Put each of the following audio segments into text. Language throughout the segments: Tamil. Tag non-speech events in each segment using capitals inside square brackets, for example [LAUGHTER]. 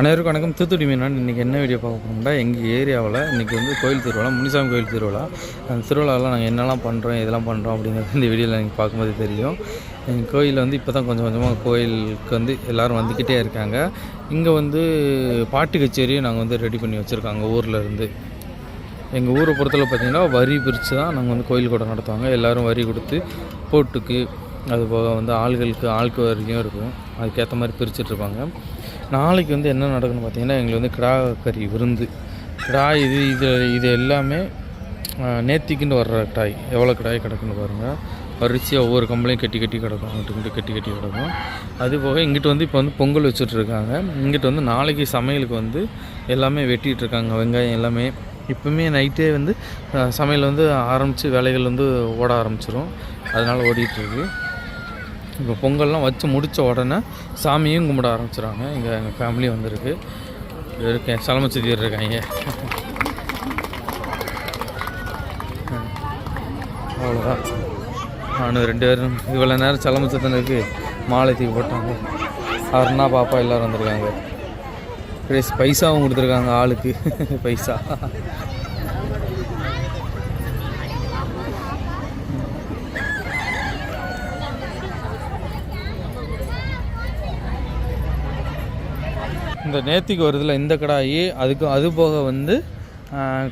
அனைவருக்கும் வணக்கம். தூத்துக்குடி மீனான். இன்றைக்கி என்ன வீடியோ பார்க்க போகிறோம்னா எங்கள் ஏரியாவில் இன்றைக்கி வந்து கோயில் திருவிழா முனிசாமி கோயில் திருவிழா. அந்த திருவிழாவில் நாங்கள் என்னெல்லாம் பண்ணுறோம் இதெல்லாம் பண்ணுறோம் அப்படிங்கிறது இந்த வீடியோவில் நீங்கள் பார்க்கும்போது தெரியும். எங்கள் கோயிலில் வந்து இப்போ தான் கொஞ்சம் கொஞ்சமாக கோயிலுக்கு வந்து எல்லோரும் வந்துக்கிட்டே இருக்காங்க. இங்கே வந்து பாட்டு கச்சேரியும் நாங்கள் வந்து ரெடி பண்ணி வச்சுருக்காங்க ஊரில் இருந்து. எங்கள் ஊரை பொறுத்தளவு பார்த்திங்கன்னா வரி பிரித்து தான் நாங்கள் வந்து கோயில் கூட நடத்துவாங்க. எல்லோரும் வரி கொடுத்து போட்டுக்கு அதுபோக வந்து ஆள்களுக்கு ஆளுக்கு வரைக்கும் இருக்கும். அதுக்கேற்ற மாதிரி பிரிச்சுட்ருப்பாங்க நாளைக்கு வந்து என்ன நடக்குன்னு பார்த்தீங்கன்னா எங்களுக்கு வந்து கிடா கறி விருந்து. கிடா இது இது இது எல்லாமே நேத்திக்குன்னு வர்ற கிடாய். எவ்வளோ கிடாய் கிடக்குன்னு பாருங்கள் வரிசையாக ஒவ்வொரு கம்பளையும் கட்டி கட்டி கிடக்கும். அங்கிட்டு இங்கிட்டு கட்டி கட்டி கிடக்கும். அதுபோக இங்கிட்டு வந்து இப்போ வந்து பொங்கல் வச்சுட்ருக்காங்க. இங்கிட்டு வந்து நாளைக்கு சமையலுக்கு வந்து எல்லாமே வெட்டிகிட்ருக்காங்க வெங்காயம் எல்லாமே. இப்போவுமே நைட்டே வந்து சமையல் வந்து ஆரம்பித்து வேலைகள் வந்து ஓட ஆரம்பிச்சிரும். அதனால் ஓடிட்டுருக்கு இப்போ பொங்கல்லாம் வச்சு முடித்த உடனே சாமியும் கும்பிட ஆரம்பிச்சிடுறாங்க இங்கே எங்கள் ஃபேமிலி வந்திருக்கு. இருக்கேன் சலமச்சதியர் இருக்காங்க. அவ்வளோதான் நான் ரெண்டு பேரும் இவ்வளோ நேரம் சலமச்சத்தனுக்கு மாலை தூக்கி போட்டாங்க. அருணா பாப்பா எல்லோரும் வந்திருக்காங்க. பைசாவும் கொடுத்துருக்காங்க ஆளுக்கு. [LAUGHS] பைசா. இந்த நேத்திக்கு வருதுல இந்த கடாயி அதுக்கு அது போக வந்து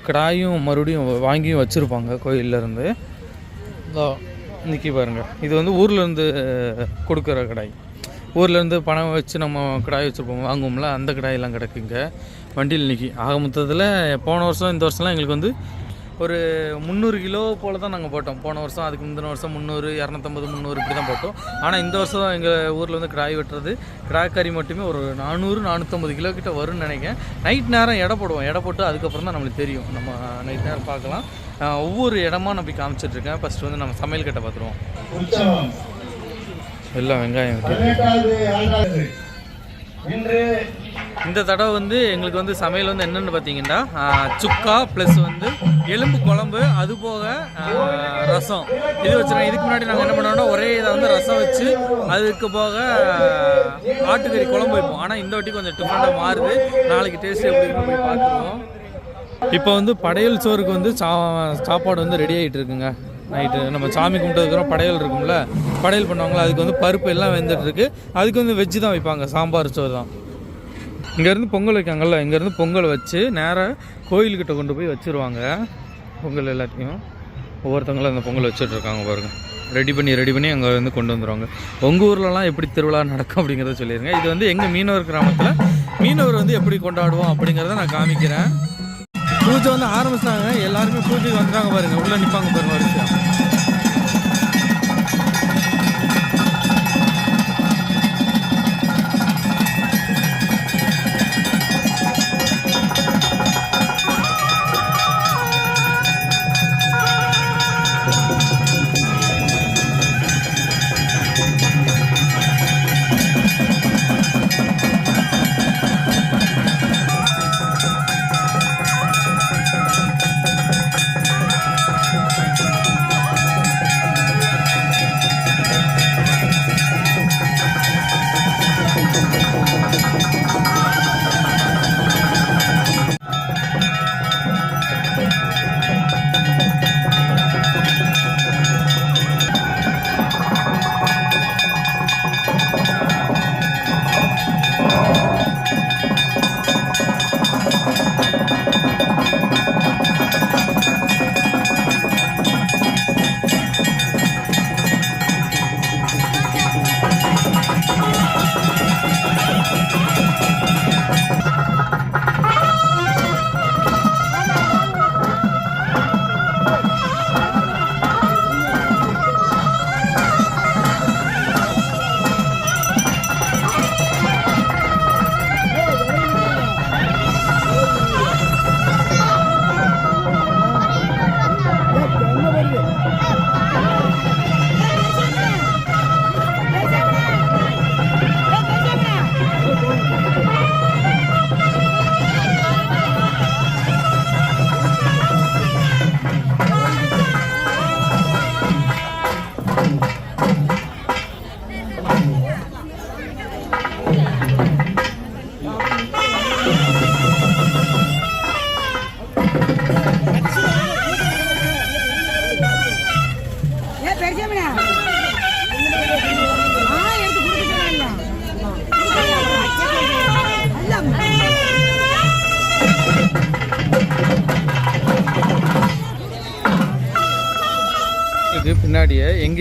கடாயும் மறுபடியும் வாங்கியும் வச்சுருப்பாங்க கோயிலேருந்து நிற்கி பாருங்க. இது வந்து ஊர்லேருந்து கொடுக்குற கடாய். ஊர்லேருந்து பணம் வச்சு நம்ம கடாய் வச்சுருப்போம் வாங்குவோம்ல அந்த கடாயெல்லாம் கிடக்குங்க வண்டியில் நிற்கி ஆக மொத்தத்தில் போன வருஷம் இந்த வருஷம்லாம் எங்களுக்கு வந்து ஒரு முந்நூறு கிலோ போல் தான் நாங்கள் போட்டோம். போன வருஷம் அதுக்கு முந்தின வருஷம் முந்நூறு இரநூத்தம்பது முந்நூறு இப்படி தான் போட்டோம். ஆனால் இந்த வருஷம் எங்கள் ஊரில் வந்து கிடாய் வெட்டுறது. கிடாய் கறி மட்டுமே ஒரு நானூறு நானூற்றம்பது கிலோ கிட்ட வரும்னு நினைக்கிறேன். நைட் நேரம் எடை போடுவோம். எடை போட்டு அதுக்கப்புறம் தான் நம்மளுக்கு தெரியும். நம்ம நைட் நேரம் பார்க்கலாம். ஒவ்வொரு இடமா நான் போய் காமிச்சிட்ருக்கேன் ஃபஸ்ட்டு வந்து நம்ம சமையல் கட்டை பார்த்துருவோம். எல்லாம் வெங்காயம் இன்று இந்த தடவை வந்து எங்களுக்கு வந்து சமையல் வந்து என்னென்னு பார்த்தீங்கன்னா சுக்கா ப்ளஸ் வந்து எலும்பு குழம்பு அது போக ரசம். இது வச்சுருக்கோம். இதுக்கு முன்னாடி நாங்கள் என்ன பண்ணோம்னா ஒரே இதை வந்து ரசம் வச்சு அதுக்கு போக ஆட்டுக்கறி குழம்பு வைப்போம். ஆனால் இந்த வாட்டி கொஞ்சம் டிஃப்ரெண்ட்டாக மாறுது. நாளைக்கு டேஸ்ட் எப்படி போய் பார்த்துருவோம். இப்போ வந்து படையல் சோறுக்கு வந்து சா சாப்பாடு வந்து ரெடி ஆகிட்டு இருக்குங்க. நைட்டு நம்ம சாமி கும்பிட்டதுக்கப்புறம் படையல் இருக்கும்ல. படையல் பண்ணுவாங்களா? அதுக்கு வந்து பருப்பு எல்லாம் வெந்துட்டு இருக்கு. அதுக்கு வந்து வெஜ்ஜு தான் வைப்பாங்க. சாம்பார் சோறு தான். இங்கேருந்து பொங்கல் வைக்காங்கல்ல இங்கேருந்து பொங்கல் வச்சு நேராக கோயில்கிட்ட கொண்டு போய் வச்சுருவாங்க. பொங்கல் எல்லாத்தையும். ஒவ்வொருத்தங்களும் அந்த பொங்கல் வச்சுட்ருக்காங்க பாருங்கள் ரெடி பண்ணி ரெடி பண்ணி அங்கே வந்து கொண்டு வந்துடுவாங்க உங்கள் ஊர்லலாம் எப்படி திருவிழா நடக்கும் அப்படிங்கிறத சொல்லிடுங்க இது வந்து எங்கள் மீனவர் கிராமத்தில் மீனவர் வந்து எப்படி கொண்டாடுவோம் அப்படிங்கிறத நான் காமிக்கிறேன். பூஜை வந்து ஆரம்பிச்சாங்க எல்லாருமே பூஜைக்கு வந்துட்டாங்க பாருங்கள் உள்ளே நிற்பாங்க பாருங்கள் வரிசையாக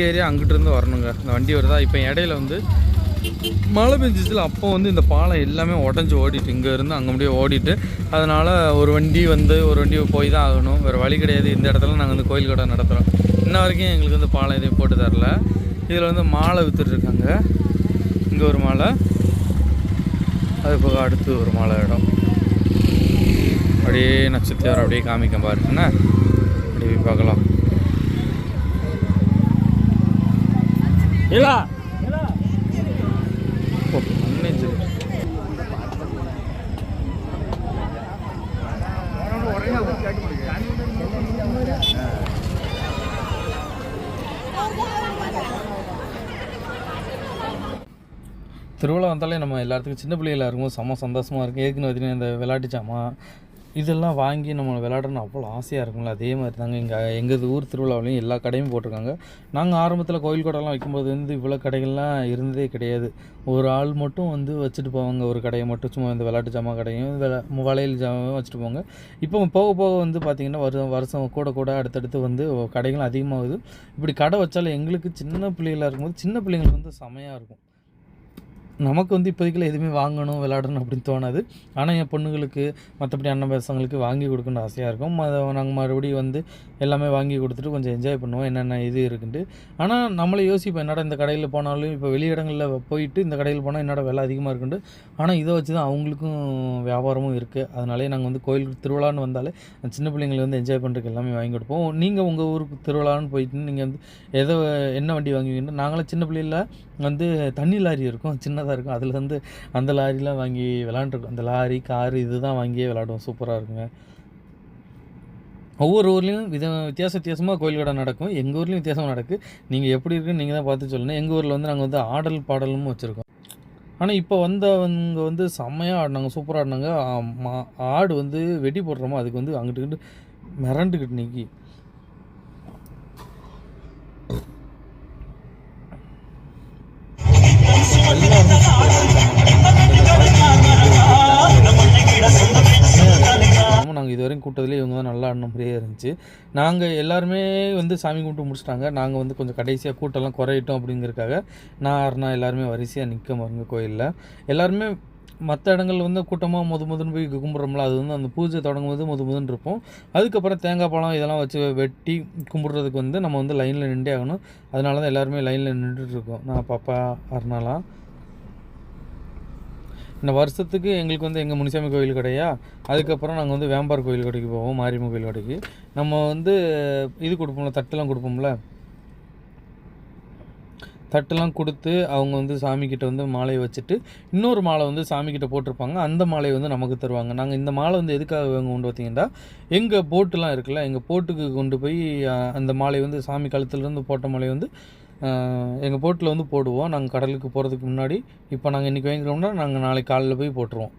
ஏறி அங்கிட்டிருந்து வரணுங்க. இந்த வண்டி வருதா? இப்போ இடையில வந்து மழை பெஞ்சிச்சில் அப்போ வந்து இந்த பாலம் எல்லாமே உடஞ்சி ஓடிட்டு இங்கேருந்து அங்கே முடிய ஓடிட்டு அதனால் ஒரு வண்டி வந்து ஒரு வண்டி போய் தான் ஆகணும். வேறு வழி கிடையாது. இந்த இடத்துல நாங்கள் வந்து கோயில் கடை நடத்துகிறோம் இன்ன வரைக்கும் எங்களுக்கு வந்து பாலம் எதையும் போட்டு தரல. இதில் வந்து மாலை விற்றுட்ருக்காங்க இங்கே ஒரு மாலை. அது போக அடுத்து ஒரு மாலை இடம். அப்படியே நட்சத்திரம் அப்படியே காமிக்க பாருங்கண்ணா அப்படியே பார்க்கலாம். அன்னைக்கு. திருவிழா வந்தாலே நம்ம எல்லாத்துக்கும் சின்ன பிள்ளைகளா இருக்கும்போது செம்ம சந்தோஷமாக இருக்கும். ஏற்கனவே பார்த்தீங்கன்னா இந்த விளையாட்டு சாமான் இதெல்லாம் வாங்கி நம்ம விளாடணும்னு அவ்வளோ ஆசையாக இருக்கும்ல. அதே மாதிரி தாங்க இங்கே எங்கள் ஊர் திருவிழாவிலையும் எல்லா கடையும் போட்டிருக்காங்க. நாங்கள் ஆரம்பத்தில் கோயில் கொடைலாம் வைக்கும்போது வந்து இவ்வளோ கடைகள்லாம் இருந்ததே கிடையாது. ஒரு ஆள் மட்டும் வந்து வச்சுட்டு போவாங்க. ஒரு கடையை மட்டும் சும்மா இந்த விளையாட்டு ஜாமான் கடையும் விள வளையல் ஜாமான் வச்சுட்டு போவாங்க. இப்போ போக போக வந்து பார்த்திங்கன்னா வருஷம் வருஷம் கூட கூட அடுத்தடுத்து வந்து கடைகளும் அதிகமாகுது. இப்படி கடை வச்சாலும் எங்களுக்கு சின்ன பிள்ளைகளாக இருக்கும்போது சின்ன பிள்ளைங்களுக்கு வந்து செமையாக இருக்கும். நமக்கு வந்து இப்போதைக்குள்ள எதுவுமே வாங்கணும் விளாடணும் அப்படின்னு தோணாது. ஆனால் என் பொண்ணுங்களுக்கு மற்றபடி அண்ணன் பசங்களுக்கு வாங்கி கொடுக்கணும்னு ஆசையாக இருக்கும். அதை நாங்கள் மறுபடியும் வந்து எல்லாமே வாங்கி கொடுத்துட்டு கொஞ்சம் என்ஜாய் பண்ணுவோம் என்னென்ன இது இருக்குன்ட்டு. ஆனால் நம்மளே யோசிப்போம் என்னடா இந்த கடையில் போனாலும் இப்போ வெளியிடங்களில் போயிட்டு இந்த கடையில் போனால் என்னோட விலை அதிகமாக இருக்குன்ட்டு. ஆனால் இதை வச்சு தான் அவங்களுக்கும் வியாபாரமும் இருக்குது அதனாலே நாங்கள் வந்து கோயில் திருவிழான்னு வந்தாலே சின்ன பிள்ளைங்களை வந்து என்ஜாய் பண்ணுறதுக்கு எல்லாமே வாங்கி கொடுப்போம். நீங்கள் உங்கள் ஊருக்கு திருவிழான்னு போயிட்டு நீங்கள் வந்து எதை என்ன வண்டி வாங்குவீங்கன்னு நாங்களாம் சின்ன பிள்ளையில் வந்து தண்ணி லாரி இருக்கும். தான் இருக்கும். அதில் வந்து அந்த லாரிலாம் வாங்கி விளாண்டுருக்கோம் அந்த லாரி காரு இது தான் வாங்கியே விளாடுவோம் சூப்பராக இருக்குங்க. ஒவ்வொரு ஊர்லேயும் வித வித்தியாச வித்தியாசமாக கோயில் கடை நடக்கும். எங்கள் ஊர்லேயும் வித்தியாசமாக நடக்குது நீங்கள் எப்படி இருக்குன்னு நீங்கள் தான் பார்த்து சொல்லணும் எங்கள் ஊரில் வந்து நாங்கள் வந்து ஆடல் பாடலும் வச்சுருக்கோம். ஆனால் இப்போ வந்தவங்க வந்து செம்மையாக ஆடினாங்க. சூப்பராக ஆடினாங்க. மா- ஆடு வந்து வெடி போடுறோமோ அதுக்கு வந்து அங்கிட்டு இங்கிட்டு மிரண்டுக்கிட்டு நிற்கி இது கூட்டத்திலே இவங்க தான் நல்லா ஆடின மாதிரியே இருந்துச்சு. நாங்கள் எல்லாருமே வந்து சாமி கும்பிட்டு முடிச்சிட்டாங்க. நாங்கள் வந்து கொஞ்சம் கடைசியாக கூட்டம்லாம் குறையிட்டோம் அப்படிங்கிறதுக்காக நான் அருணா எல்லாருமே வரிசையாக நிற்க பாருங்க கோயிலில். எல்லாருமே மற்ற இடங்கள்ல வந்து கூட்டமாக முது முதுன்னு போய் கும்பிட்றோம்ல அது வந்து அந்த பூஜை தொடங்கும் போது முது முதுன்னு இருப்போம். அதுக்கப்புறம் தேங்காய் பழம் இதெல்லாம் வச்சு வெட்டி கும்பிட்றதுக்கு வந்து நம்ம வந்து லைனில் நின்றே ஆகணும். அதனால தான் எல்லாருமே லைனில் நின்றுட்டு இருக்கோம். நான் பாப்பா அருணாலாம். இந்த வருஷத்துக்கு எங்களுக்கு வந்து எங்கள் முனிசாமி கோயில் கடையா? அதுக்கப்புறம் நாங்கள் வந்து வேம்பார் கோயில் கடைக்கு போவோம் மாரியம்மன் கோயில் கடைக்கு. நம்ம வந்து இது கொடுப்போம்ல தட்டெல்லாம் கொடுப்போம்ல? தட்டெல்லாம் கொடுத்து அவங்க வந்து சாமிக்கிட்ட வந்து மாலையை வச்சுட்டு இன்னொரு மாலை வந்து சாமிக்கிட்ட போட்டிருப்பாங்க அந்த மாலையை வந்து நமக்கு தருவாங்க. நாங்கள் இந்த மாலை வந்து எதுக்காக வேங்க கொண்டு பார்த்தீங்கன்னா எங்கள் போட்டுலாம் இருக்குல்ல எங்கள் போட்டுக்கு கொண்டு போய் அந்த மாலை வந்து சாமி கழுத்துலேருந்து போட்ட மாலையை வந்து எங்கள் போட்டில் வந்து போடுவோம். நாங்கள் கடலுக்கு போகிறதுக்கு முன்னாடி. இப்போ நாங்கள் இன்றைக்கி வாங்கிக்கிறோம்னா நாங்கள் நாளைக்கு காலையில் போய் போட்டுருவோம்.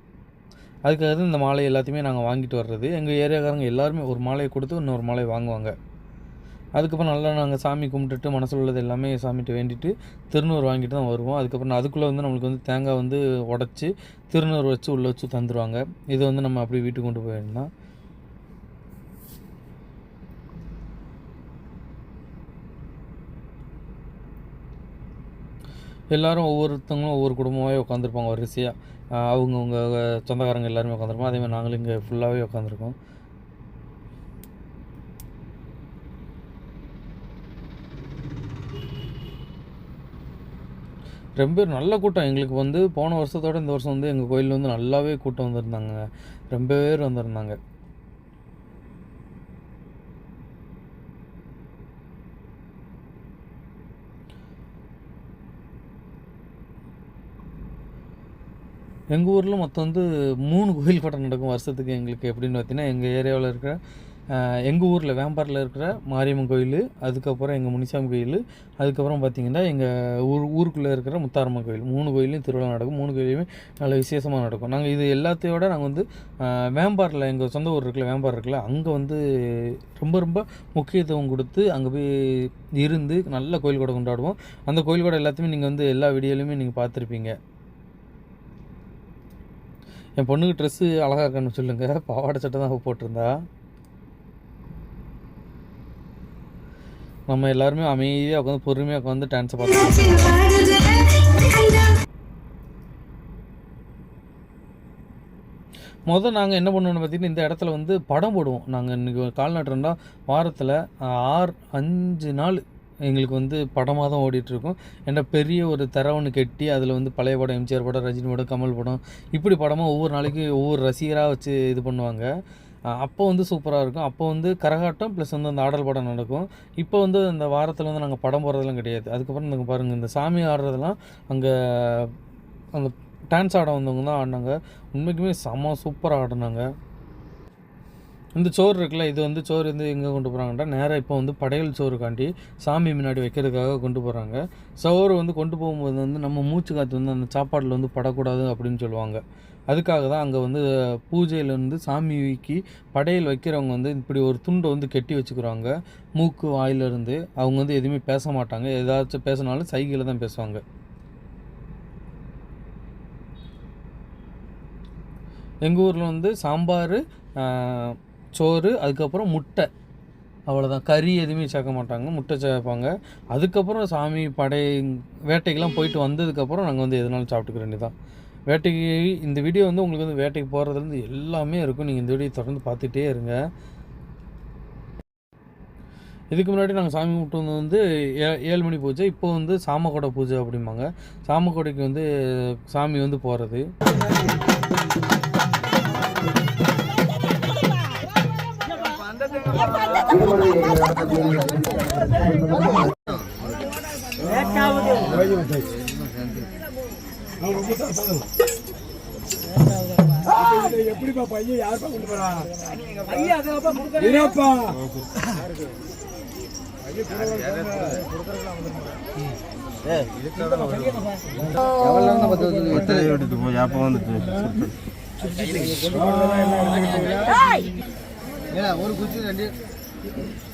அதுக்காக தான் இந்த மாலை எல்லாத்தையுமே நாங்கள் வாங்கிட்டு வர்றது. எங்கள் ஏரியாக்காரங்க எல்லாருமே ஒரு மாலையை கொடுத்து இன்னொரு மாலையை வாங்குவாங்க. அதுக்கப்புறம் நல்லா நாங்கள் சாமி கும்பிட்டுட்டு மனசில் உள்ளது எல்லாமே சாமிகிட்ட வேண்டிட்டு திருநூறு வாங்கிட்டு தான் வருவோம். அதுக்கப்புறம் அதுக்குள்ளே வந்து நம்மளுக்கு வந்து தேங்காய் வந்து உடச்சி திருநூறு வச்சு உள்ளே வச்சு தந்துடுவாங்க இதை வந்து நம்ம அப்படியே வீட்டுக்கு கொண்டு போயிருந்தோம் எல்லாரும் ஒவ்வொருத்தவங்களும் ஒவ்வொரு குடும்பமாகவே உட்காந்துருப்பாங்க வரிசையாக அவங்கவுங்க சொந்தக்காரங்க எல்லாருமே உட்காந்துருப்போம் அதேமாதிரி நாங்களும் இங்கே ஃபுல்லாகவே உட்காந்துருக்கோம் ரொம்ப பேர் நல்ல கூட்டம். எங்களுக்கு வந்து போன வருஷத்தோட இந்த வருஷம் வந்து எங்கள் கோயிலில் வந்து நல்லாவே கூட்டம் வந்திருந்தாங்க. ரொம்ப பேர் வந்திருந்தாங்க. எங்கள் ஊரில் மொத்தம் வந்து மூணு கோயில் கூட்டம் நடக்கும் வருஷத்துக்கு எங்களுக்கு. எப்படின்னு பார்த்தீங்கன்னா எங்கள் ஏரியாவில் இருக்கிற எங்கள் ஊரில் வேம்பாரில் இருக்கிற மாரியம்மன் கோயில் அதுக்கப்புறம் எங்கள் முனிசாமி கோயில் அதுக்கப்புறம் பார்த்திங்கன்னா எங்கள் ஊர் ஊருக்குள்ளே இருக்கிற முத்தாரம்மன் கோயில். மூணு கோயிலையும் திருவிழா நடக்கும். மூணு கோயிலையுமே நல்ல விசேஷமாக நடக்கும். நாங்கள் இது எல்லாத்தையோட நாங்கள் வந்து வேம்பாரில் எங்கள் சொந்த ஊர் இருக்குல்ல வேம்பார் இருக்குல்ல அங்கே வந்து ரொம்ப ரொம்ப முக்கியத்துவம் கொடுத்து அங்கே போய் இருந்து நல்ல கோயில் கூட கொண்டாடுவோம். அந்த கோயில் கூட எல்லாத்தையுமே நீங்கள் வந்து எல்லா வீடியோலையுமே நீங்கள் பார்த்துருப்பீங்க. என் பொண்ணுக்கு ட்ரெஸ்ஸு அழகாக இருக்கான்னு சொல்லுங்கள் பாவாடை சட்டை தான் போட்டிருந்தா. நம்ம எல்லாருமே அமைதியாக உட்காந்து பொறுமையாக உட்காந்து டான்ஸை பார்த்து முதல் நாங்கள் என்ன பண்ணுவோம்னு பார்த்தீங்கன்னா இந்த இடத்துல வந்து படம் போடுவோம். நாங்கள் இன்றைக்கி கால்நட்டுறோம்னா வாரத்தில் ஆறு அஞ்சு நாள் எங்களுக்கு வந்து படமாக தான் ஓடிட்டுருக்கும். ஏன்னா பெரிய ஒரு தர ஒன்று கெட்டி அதில் வந்து பழைய படம் எம்ஜிஆர் படம் ரஜினி படம் கமல் படம் இப்படி படமாக ஒவ்வொரு நாளைக்கு ஒவ்வொரு ரசிகராக வச்சு இது பண்ணுவாங்க. அப்போ வந்து சூப்பராக இருக்கும். அப்போ வந்து கரகாட்டம் ப்ளஸ் வந்து அந்த ஆடல் படம் நடக்கும். இப்போ வந்து அந்த வாரத்தில் வந்து நாங்கள் படம் போடுறதெல்லாம் கிடையாது. அதுக்கப்புறம் நாங்கள் பாருங்கள் இந்த சாமி ஆடுறதெல்லாம் அங்கே அந்த டான்ஸ் ஆட வந்தவங்க தான் ஆடினாங்க. உண்மைக்குமே செம்ம சூப்பராக ஆடினாங்க. இந்த சோறு இருக்குல்ல இது வந்து சோறு வந்து எங்கே கொண்டு போகிறாங்கன்னா நேராக இப்போ வந்து படையல் சோறு காண்டி சாமி முன்னாடி வைக்கிறதுக்காக கொண்டு போகிறாங்க சோறு வந்து கொண்டு போகும்போது வந்து நம்ம மூச்சு காற்று வந்து அந்த சாப்பாட்டில் வந்து படக்கூடாது அப்படின்னு சொல்லுவாங்க. அதுக்காக தான் அங்கே வந்து பூஜையில் வந்து சாமிக்கு படையல் வைக்கிறவங்க வந்து இப்படி ஒரு துண்டை வந்து கெட்டி வச்சுக்கிறாங்க. மூக்கு வாயிலிருந்து அவங்க வந்து எதுவுமே பேச மாட்டாங்க. ஏதாச்சும் பேசினாலும் சைகையில் தான் பேசுவாங்க. எங்கள் ஊரில் வந்து சாம்பார் சோறு அதுக்கப்புறம் முட்டை. அவ்வளோதான் கறி எதுவுமே சேர்க்க மாட்டாங்க. முட்டை சேர்ப்பாங்க. அதுக்கப்புறம் சாமி படை வேட்டைக்கெல்லாம் போயிட்டு வந்ததுக்கப்புறம் நாங்கள் வந்து எதுனாலும் சாப்பிட்டுக்க வேண்டியதான் வேட்டைக்கு இந்த வீடியோ வந்து உங்களுக்கு வந்து வேட்டைக்கு போகிறதுலேருந்து எல்லாமே இருக்கும். நீங்கள் இந்த வீடியோ தொடர்ந்து பார்த்துட்டே இருங்க. இதுக்கு முன்னாடி நாங்கள் சாமி கும்பிட்டு வந்தது வந்து ஏ ஏழு மணி பூஜை. இப்போ வந்து சாமக்கொடை பூஜை அப்படிம்பாங்க. சாமக்கொடைக்கு வந்து சாமி வந்து போகிறது எப்படிப்பா பையன் யாருப்பா கொண்டு போறா என்னப்பா வந்துட்டு ஒரு குச்சி ரெண்டு.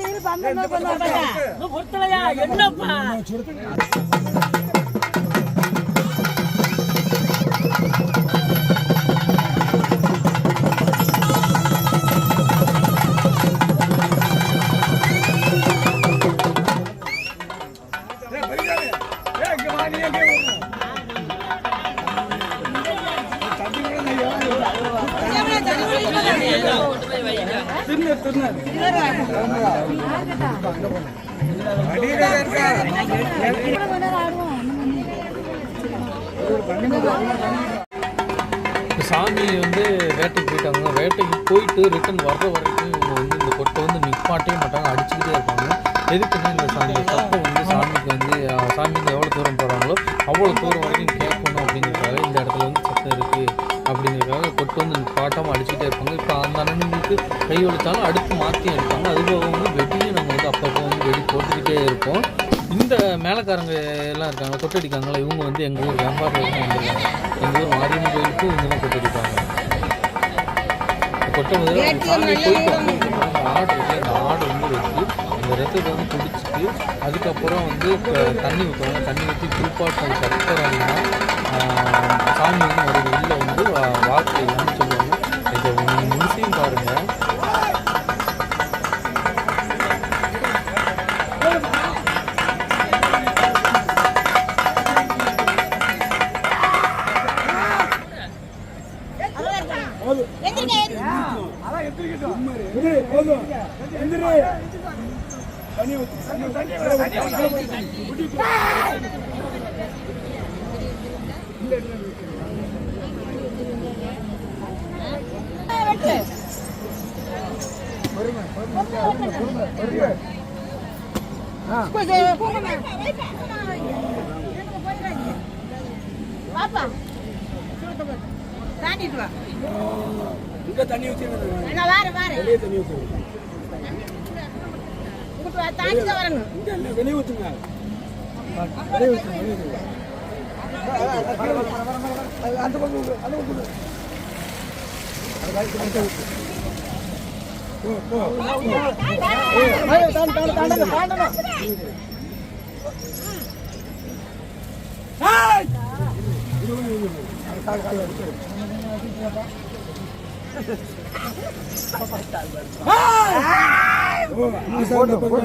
இங்கே பார்த்து பிடி முட்டை நின்று அவ்வளோ தூரம் வரைக்கும் கேட்கணும் அப்படிங்கிறதுக்காக இந்த இடத்துல வந்து சத்தம் இருக்குது அப்படிங்கிறதுக்காக கொட்டு வந்து நிப்பாட்டாமல் அடிச்சுக்கிட்டே இருப்பாங்க. இப்போ அந்த அண்ணனுக்கு கை வலிச்சாலும் அடுத்து மாற்றி அடிப்பாங்க. அதுபோக வந்து வெடியும் நாங்கள் வந்து அப்பப்போ வந்து வெடி போட்டுக்கிட்டே இருப்போம். இந்த மேலக்காரங்க எல்லாம் இருக்காங்க கொட்டடிக்காங்களா இவங்க வந்து எங்கள் ஊர் வியாபாரம் வந்திருக்காங்க. எங்கள் ஊர் மாரியம்மன் கோயிலுக்கு இவங்க தான் கொட்டடிப்பாங்க. கொட்டை வந்து ஆடு இருக்கு அந்த ஆடு வந்து வச்சு அந்த ரத்தத்தை வந்து குடிச்சிட்டு அதுக்கப்புறம் வந்து தண்ணி ஊற்றுவாங்க தண்ணி ஊற்றி குளிப்பாட்டினதுக்கு அப்புறம் சாமி வந்து மறுபடியும் உள்ளே வந்து வா- வாக்கு வந்து சொல்லுவாங்க. இதை நீங்க இங்க இல்ல வெளியே ஊத்துங்க வெளியே ஊத்துங்க அந்த பக்கம் அந்த பக்கம் ஊத்து. போ, போ, போ.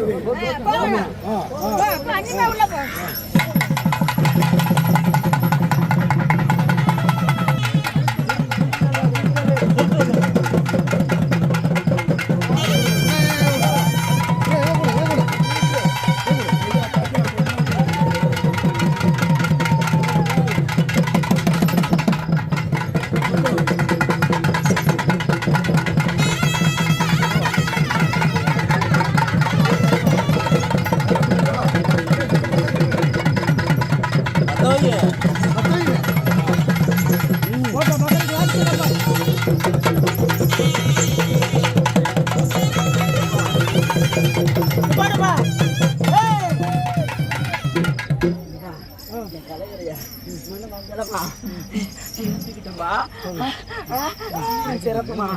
போ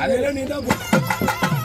அதெல்லாம் நீ தான்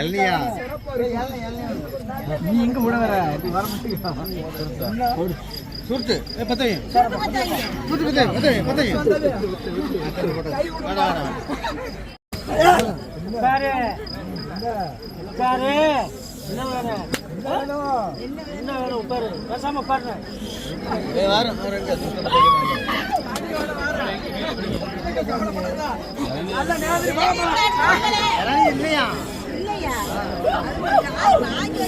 எல்லையா நீ இங்க விட வர வர சுருட்டு. ஏ பத்தையும் சுருட்டு உட்காரு. என்ன வேணும் என்ன வேணும் உட்காரு. பேசாம உட்காரு ஏ வாரம் எங்க இல்லையா இல்லையா வாங்கி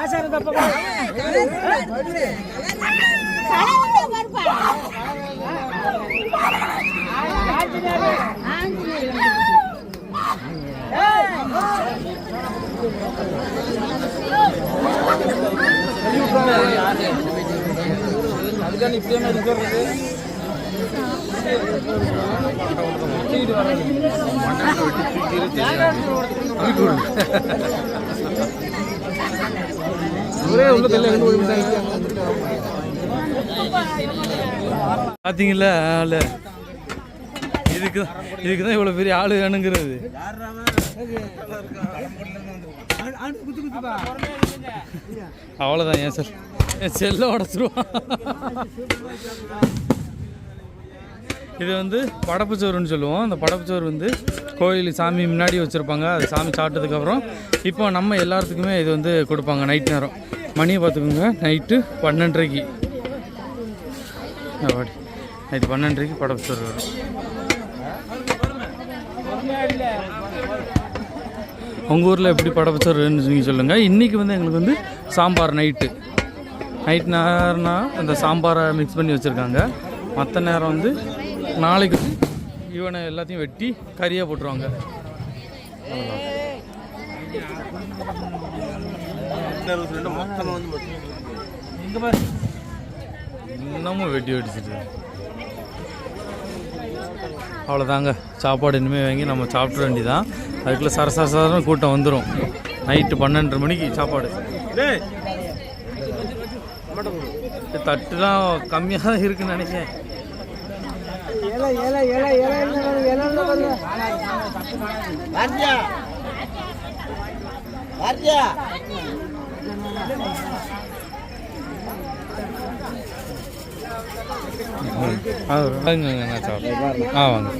ஆசாரம் தப்ப அதுக்கான இப்படியே பார்த்தீங்களா இதுக்கு இதுக்கு தான் இவ்வளோ பெரிய ஆளு வேணுங்கிறது. அவ்வளோதான் ஏன் சார்? என் செல்ல உடச்சிருவான்? இது வந்து படப்புச்சோறுன்னு சொல்லுவோம். அந்த படப்புச்சோறு வந்து கோயில் சாமி முன்னாடி வச்சுருப்பாங்க. அது சாமி சாப்பிட்டதுக்கப்புறம் இப்போ நம்ம எல்லாத்துக்குமே இது வந்து கொடுப்பாங்க நைட் நேரம். மணியை பார்த்துக்கோங்க. நைட்டு பன்னெண்டரைக்கு. நைட்டு பன்னெண்டரைக்கு படப்புச்சோறு வரும். உங்கள் ஊரில் எப்படி படப்பிச்சர்னு நீங்கள் சொல்லுங்கள் இன்றைக்கி வந்து எங்களுக்கு வந்து சாம்பார் நைட்டு நைட் நேரம்னா அந்த சாம்பாரை மிக்ஸ் பண்ணி வச்சுருக்காங்க. மற்ற நேரம் வந்து நாளைக்கு இவனை எல்லாத்தையும் வெட்டி கறியாக போட்டுருவாங்க. இன்னமும் வெட்டி வெடிச்சிட்டு அவ்வளோதாங்க சாப்பாடு இனிமேல் வாங்கி நம்ம சாப்பிட வேண்டிதான் அதுக்குள்ளே சர சர கூட்டம் வந்துடும் நைட்டு பன்னெண்டு மணிக்கு சாப்பாடு. தட்டுலாம் கம்மியாக தான் இருக்குன்னு நினைக்கிறேன் ஏழை ஏழை ஏழை ஏழை ஏழை வருங்க வார்த்தியா வார்த்தியா ஆ வாங்க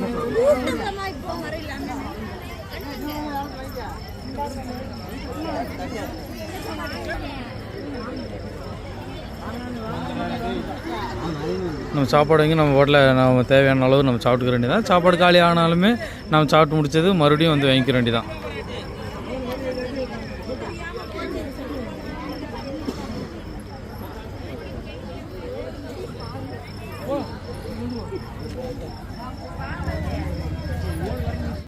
நம்ம சாப்பாடு வாங்கி நம்ம ஹோட்டலில் நம்ம தேவையான அளவு நம்ம சாப்பிட்டுக்க வேண்டியதான் சாப்பாடு காலி ஆனாலுமே நம்ம சாப்பிட்டு முடிச்சது மறுபடியும் வந்து வாங்கிக்க வேண்டியதான்